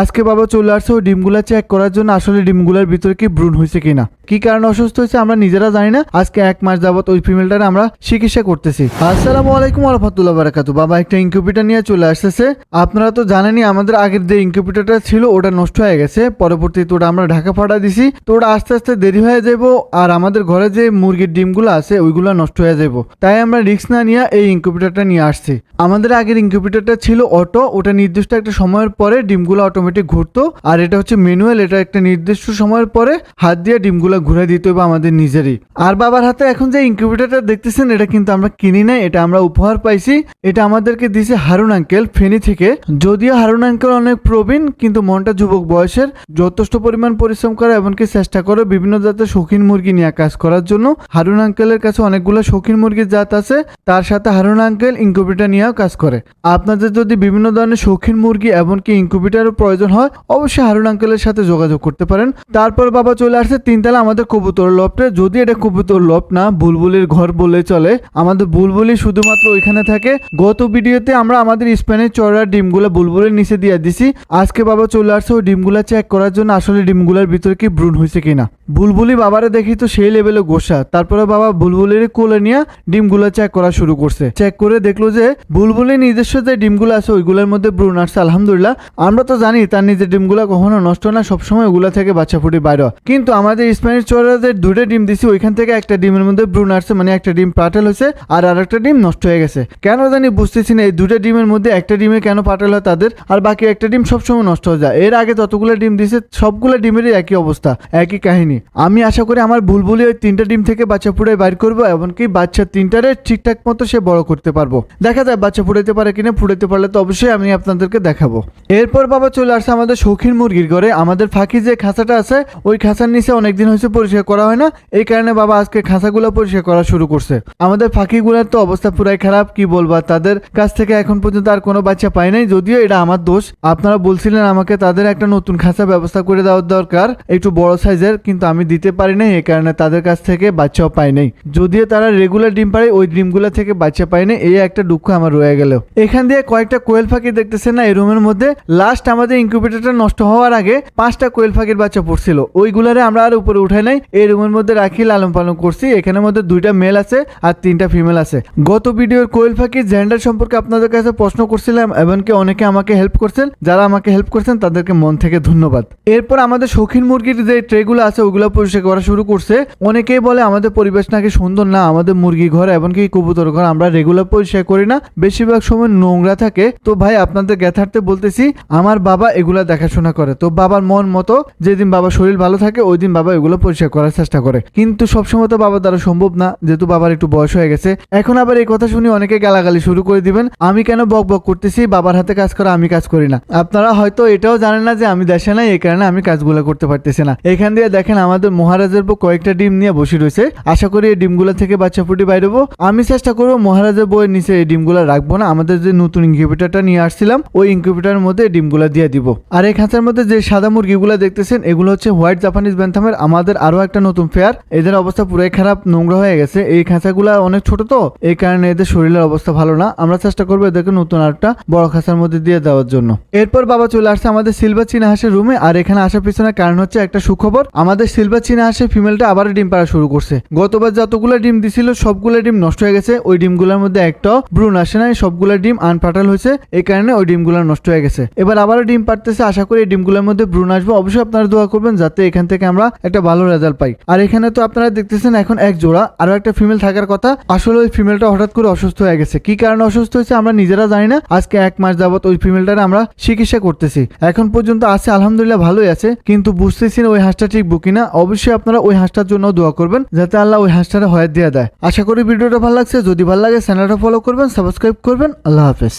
আজকে বাবা চলে আসছে, ওই ডিমগুলা চেক করার জন্য আসলে ডিমগুলার ভিতরে কি ভ্রূণ হয়েছে কিনা। কি কারণে অসুস্থ হয়েছে আমরা নিজেরা জানি না। আজকে এক মাস যাবত ওই ফিমেলটার আমরা চিকিৎসা করতেছি। আসসালামু আলাইকুম রহমতুল্লাহ বারাকাতু বাবা একটা ইনকিউবেটার নিয়ে চলে আসতেছে। আপনারা তো জানেনই আমাদের আগের যে ইনকিউবেটারটা ছিল, ওটা নষ্ট হয়ে গেছে। পরবর্তীতে ওটা আমরা ঢাকা ফাটা দিছি। তো ওটা আস্তে আস্তে দেরি হয়ে যাব আর আমাদের ঘরে যে মুরগির ডিমগুলো আছে, ওইগুলো নষ্ট হয়ে যাব তাই আমরা রিক্স না নিয়ে এই ইনকিউবেটারটা নিয়ে আসছি। আমাদের আগের ইনকিউবেটারটা ছিল অটো। ওটা নির্দিষ্ট একটা সময়ের পরে ডিমগুলো অটোমেটিক ঘুরতো। আর এটা হচ্ছে ম্যানুয়াল এটা একটা নির্দিষ্ট সময়ের পরে হাত দিয়ে ডিমগুলো ঘুরে দিতে হবে আমাদের নিজেরই। আর বাবার হাতে এখন যে ইনকিউবেটারটা দেখতেছেন, এটা কিন্তু আমরা কিনি নাই, এটা আমরা উপহার পাইছি। এটা আমাদেরকে দিয়েছে হারুন আঙ্কেল ফেনী থেকে। যদিও হারুন আঙ্কেল অনেক প্রবীণ, কিন্তু মনটা যুবক বয়সের। যথেষ্ট পরিমাণ পরিশ্রম করে, এমনকি চেষ্টা করে বিভিন্ন জাতের শৌখিন মুরগি নিয়ে কাজ করার জন্য। হারুন আঙ্কেলের কাছে অনেকগুলো শৌখিন মুরগির জাত আছে। তার সাথে হারুন আঙ্কেল ইনকিউবেটার নিয়েও কাজ করে। আপনাদের যদি বিভিন্ন ধরনের শৌখিন মুরগি, এমনকি ইনকিউবেটারের প্রয়োজন হয়, অবশ্যই হারুন আঙ্কেলের সাথে যোগাযোগ করতে পারেন। তারপর বাবা চলে আসছে তিনতলা আমাদের কবুতর লপটা, যদি এটা কবুতর লপ না, বুলবুলির ঘর বলে চলে। আমাদের বুলবুলি শুধুমাত্র ওইখানে থাকে। গত ভিডিওতে আমরা আমাদের স্পেনের চড়ার ডিমগুলো বুলবুলের নিচে দিয়ে দিছি। আজকে বাবা চলে আসছে, ওই ডিমগুলা চেক করার জন্য আসলে ডিমগুলার ভিতরে কি ভ্রূণ হয়েছে কিনা। বুলবুলি বাবারে দেখি তো সেই লেভেলে গোসা। তারপরে বাবা বুলবুলির কোলে নিয়ে ডিমগুলো চেক করা শুরু করছে। চেক করে দেখল যে বুলবুলির নিজস্ব যে ডিমগুলো আছে, ওইগুলোর মধ্যে ভ্রূণ আসছে, আলহামদুলিল্লাহ। আমরা তো জানি তার নিজের ডিমগুলো কখনো নষ্ট না, সবসময় ওগুলা থেকে বাচ্চা ফুটে বাইরে কিন্তু আমাদের স্প্যানিশ যে দুটো ডিম দিছি, ওইখান থেকে একটা ডিমের মধ্যে ব্রুন আসছে মানে একটা ডিম পাটাল হয়েছে, আর আরেকটা ডিম নষ্ট হয়ে গেছে। কেন জানি বুঝতেছি না, এই দুটো ডিমের মধ্যে একটা ডিমে কেন পাটাল হয় তাদের, আর বাকি একটা ডিম সবসময় নষ্ট হয়ে যায়। এর আগে যতগুলো ডিম দিছে, সবগুলো ডিমেরই একই অবস্থা, একই কাহিনী। আমি আশা করি আমার বুলবুলি ওই তিনটা ডিম থেকে বাচ্চা ফুটাই বাইর করব, এমনকি বাচ্চা তিনটারে ঠিকঠাক মতো সে বড় করতে পারব। দেখা যায় বাচ্চা ফুটাইতে পারে কিনা ফুটাইতে পারলে তো অবশ্যই আমি আপনাদেরকে দেখাবো। এরপর বাবা চলে আসছে আমাদের শৌখিন মুরগির ঘরে। আমাদের ফাঁকি যে খাঁচাটা আছে, ওই খাঁচার নিচে অনেকদিন হয়েছে পরিষ্কার করা হয় না। এই কারণে বাবা আজকে খাঁচাগুলো পরিষ্কার করা শুরু করছে। আমাদের ফাঁকিগুলোর তো অবস্থা পুরাই খারাপ, কি বলবা তাদের কাছ থেকে এখন পর্যন্ত আর কোনো বাচ্চা পাই নাই, যদিও এটা আমার দোষ। আপনারা বলছিলেন আমাকে তাদের একটা নতুন খাঁচা ব্যবস্থা করে দেওয়ার দরকার, একটু বড় সাইজের, কিন্তু আমি দিতে পারি নাই এই কারণে তাদের কাছ থেকে বাচ্চাও পাই নাই। যদিও তারা রেগুলার ডিম পারে ওই ডিমগুলো থেকে বাচ্চা পাই নাই, এই একটা দুঃখ আমার রয়ে গেল। এখান দিয়ে কয়েকটা কোয়েল পাখি দেখতেছেন না এই রুমের মধ্যে। লাস্ট আমাদের ইনকিউবেটরটা নষ্ট হওয়ার আগে পাঁচটা কোয়েল পাখির বাচ্চা পড়ছিল। ওইগুলারে আমরা আর উপরে উঠাই নাই। এই রুমের মধ্যে রাখি, লালন পালন করছি। এখানের মধ্যে দুইটা মেল আছে আর তিনটা ফিমেল আছে। গত ভিডিওর কোয়েল পাখির জেন্ডার সম্পর্কে আপনাদের কাছে প্রশ্ন করছিলাম, এমনকি অনেকে আমাকে হেল্প করছেন। যারা আমাকে হেল্প করছেন, তাদেরকে মন থেকে ধন্যবাদ। এরপর আমাদের শৌখিন মুরগির যে ট্রেগুলো আছে ওগুলো পরিষ্কার করা শুরু করছে। অনেকেই বলে আমাদের পরিবেশ নাকি সুন্দর না, আমাদের মুরগি ঘর এমনকি কবুতর ঘর আমরা রেগুলার পরিষ্কার করি না। বেশিরভাগ সময় নোংরা থাকে। তো ভাই, আপনাদের গ্যাথার্থে বলতেছি, আমার বাবা এগুলা দেখাশোনা করে। তো বাবার মন মতো, যেদিন বাবা শরীর ভালো থাকে ওই দিন বাবা এগুলো পরিষ্কার করার চেষ্টা করে। কিন্তু সবসময় তো বাবার দ্বারা সম্ভব না, যেহেতু বাবার একটু বয়স হয়ে গেছে। এখন আবার এই কথা শুনে অনেকে গালাগালি শুরু করে দিবেন। আমি কেন বক বক করতেছি? বাবার হাতে কাজ করা আমি কাজ করি না। আপনারা হয়তো এটাও জানেন না যে আমি দেশে নাই, এই কারণে আমি কাজগুলো করতে পারতেছি না। এখান দিয়ে দেখেন আমাদের মহারাজের বউ কয়েকটা ডিম নিয়ে বসে রয়েছে। আশা করি এই ডিমগুলো থেকে বাচ্চা ফুটি বাইরবো আমি চেষ্টা করব মহারাজের বইয়ের নিচে এই ডিমগুলো রাখব না। আমাদের যে নতুন ইনকিউবেটারটা নিয়ে আসছিলাম, ওই ইনকিউবেটারের মধ্যে ডিমগুলো দিয়ে দিব। আর এই খাঁচার মধ্যে যে সাদা মুরগিগুলো দেখতেছেন, এগুলো হচ্ছে হোয়াইট জাপানিজ ব্যান্থামের আমাদের আরও একটা নতুন ফেয়ার এদের অবস্থা পুরাই খারাপ, নোংরা হয়ে গেছে। এই খাঁচাগুলা অনেক ছোট তো, এই কারণে এদের শরীরের অবস্থা ভালো না। আমরা চেষ্টা করব এদেরকে নতুন আরেকটা বড় খাঁচার মধ্যে দিয়ে দেওয়ার জন্য। এরপর বাবা চলে আসছে আমাদের সিলভার চীনা হাঁসের রুমে আর এখানে আসার পিছনে কারণ হচ্ছে একটা সুখবর। আমাদের সিলভার চীনা হাঁসের ফিমেলটা আবার ডিম পাড়া শুরু করছে। গতবার যতগুলো ডিম দিছিল, সবগুলো ডিম নষ্ট হয়ে গেছে। ওই ডিমগুলোর মধ্যে একটাও ভ্রূণ আসে নাই, সবগুলো ডিম আনপাটাল হয়েছে। এই কারণে ওই ডিমগুলো নষ্ট হয়ে গেছে। এবার আবারও ডিম পারতেছে আশা করি এই ডিমগুলোর মধ্যে ভ্রূণ আসবে। অবশ্যই আপনারা দোয়া করবেন যাতে এখান থেকে আমরা একটা ভালো রেজাল্ট পাই। আর এখানে তো আপনারা দেখতেছেন এখন এক জোড়া, আরও একটা ফিমেল থাকার কথা। আসলে ওই ফিমেলটা হঠাৎ করে অসুস্থ হয়ে গেছে। কি কারণে অসুস্থ হয়েছে আমরা নিজেরা জানি না। আজকে এক মাস যাবত ওই ফিমেলটার আমরা চিকিৎসা করতেছি। এখন পর্যন্ত আছে, আলহামদুলিল্লাহ ভালোই আছে। কিন্তু বুঝতেছি না ওই হাঁসটা ঠিক কিনা অবশ্যই আপনারা ওই হাঁসটার জন্য দোয়া করবেন, যাতে আল্লাহ ওই হাঁসটারে হয়ে দিয়ে দেয়। আশা করি ভিডিওটা ভালো লাগছে। যদি ভালো লাগে, চ্যানেলটা ফলো করবেন সাবস্ক্রাইব করবেন। আল্লাহ হাফেজ।